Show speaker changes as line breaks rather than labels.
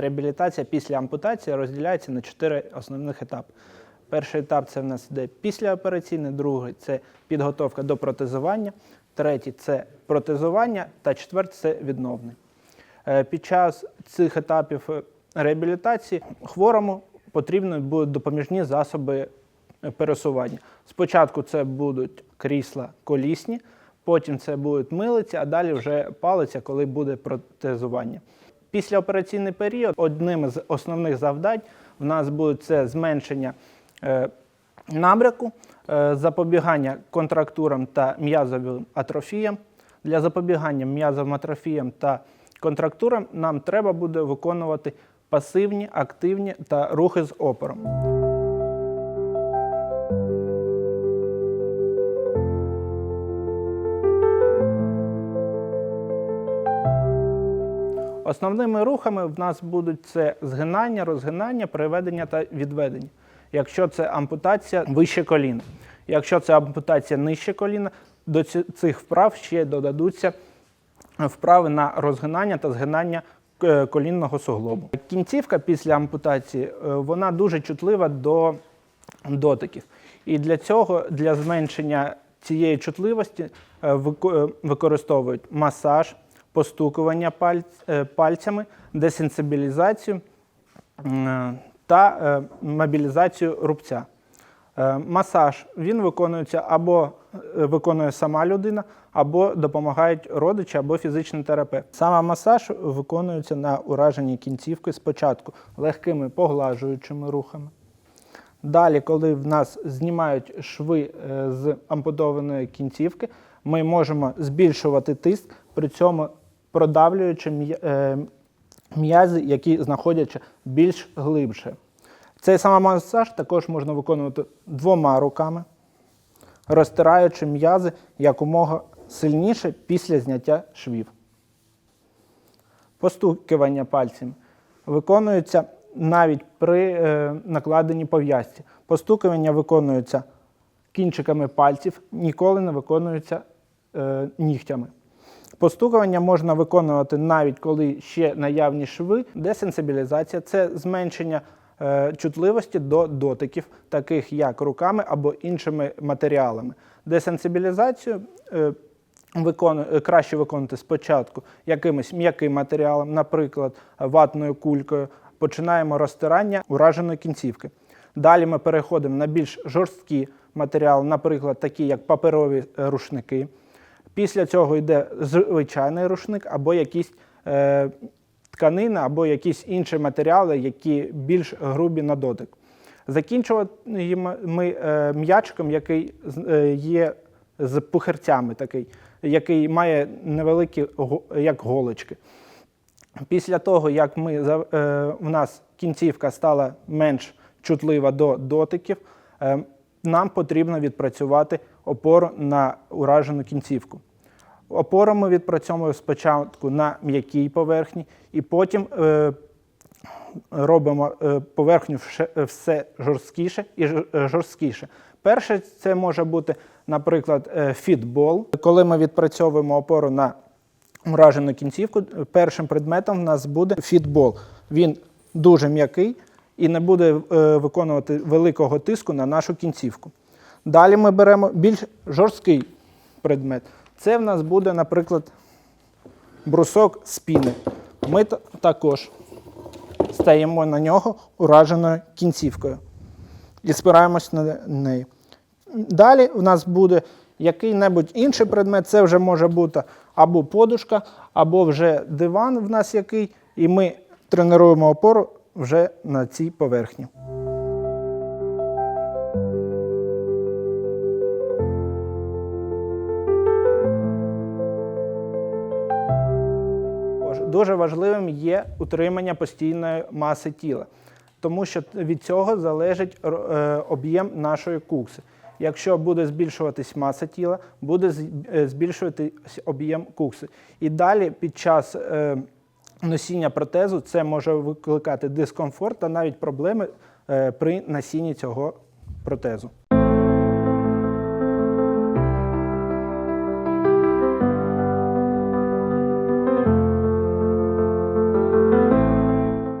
реабілітація після ампутації розділяється на чотири основних етапи. Перший етап це в нас йде післяопераційний, другий це підготовка до протезування, третій це протезування та четвертий це відновлення. Е, Під час цих етапів е, реабілітації хворому потрібні будуть допоміжні засоби е, пересування. Спочатку це будуть крісла колісні, потім це будуть милиці, а далі вже палиця, коли буде протезування. Післяопераційний період одним з основних завдань в нас буде це зменшення е, набряку, е, запобігання контрактурам та м'язовим атрофіям. Для запобігання м'язовим атрофіям та контрактурам нам треба буде виконувати пасивні, активні та рухи з опором. Основними рухами в нас будуть це згинання, розгинання, приведення та відведення. Якщо це ампутація вище коліна. Якщо це ампутація нижче коліна, до цих вправ ще додадуться вправи на розгинання та згинання е, колінного суглобу. Кінцівка після ампутації е, вона дуже чутлива до дотиків. І для цього, для зменшення цієї чутливості, е, вико- використовують масаж, постукування е, пальцями, десенсибілізацію та е, мобілізацію рубця. Е, Масаж він виконується або виконує сама людина, або допомагають родичі або фізичний терапевт. Саме масаж виконується на ураженні кінцівки спочатку легкими поглажуючими рухами. Далі, коли в нас знімають шви з ампутованої кінцівки, ми можемо збільшувати тиск, при цьому продавлюючи е, м'язи, які знаходяться більш глибше. Цей самий масаж також можна виконувати двома руками, розтираючи м'язи якомога сильніше після зняття швів. Постукування пальцем виконується навіть при е, накладенні пов'язці. Постукування виконується кінчиками пальців, ніколи не виконується е, нігтями. Постукування можна виконувати навіть коли ще наявні шви. Десенсибілізація це зменшення е, чутливості до дотиків, таких як руками або іншими матеріалами. Десенсибілізацію е, викону- е, краще виконувати спочатку якимось м'яким матеріалом, наприклад, ватною кулькою. Починаємо розтирання ураженої кінцівки. Далі ми переходимо на більш жорсткі матеріали, наприклад, такі як паперові е, рушники. Після цього йде звичайний рушник або якісь е, тканини, або якісь інші матеріали, які більш грубі на дотик. Закінчуємо ми е, м'ячиком, який е, є з пухирцями, такий, який має невеликі як голочки. Після того, як ми, е, у нас кінцівка стала менш чутлива до дотиків, е, нам потрібно відпрацювати опору на уражену кінцівку. Опору ми відпрацьовуємо спочатку на м'якій поверхні, і потім е, робимо е, поверхню все жорсткіше і е, жорсткіше. Перше, це може бути, наприклад, е, фітбол. Коли ми відпрацьовуємо опору на уражену кінцівку, першим предметом в нас буде фітбол. Він дуже м'який і не буде е, виконувати великого тиску на нашу кінцівку. Далі ми беремо більш жорсткий предмет. Це в нас буде, наприклад, брусок спіни. Ми також стаємо на нього ураженою кінцівкою і спираємось на неї. Далі у нас буде який-небудь інший предмет, це вже може бути або подушка, або вже диван в нас який, і ми тренуємо опору вже на цій поверхні. Дуже важливим є утримання постійної маси тіла, тому що від цього залежить е, об'єм нашої кукси. Якщо буде збільшуватись маса тіла, буде е, збільшуватись об'єм кукси. І далі під час е, носіння протезу це може викликати дискомфорт та навіть проблеми при носінні цього протезу.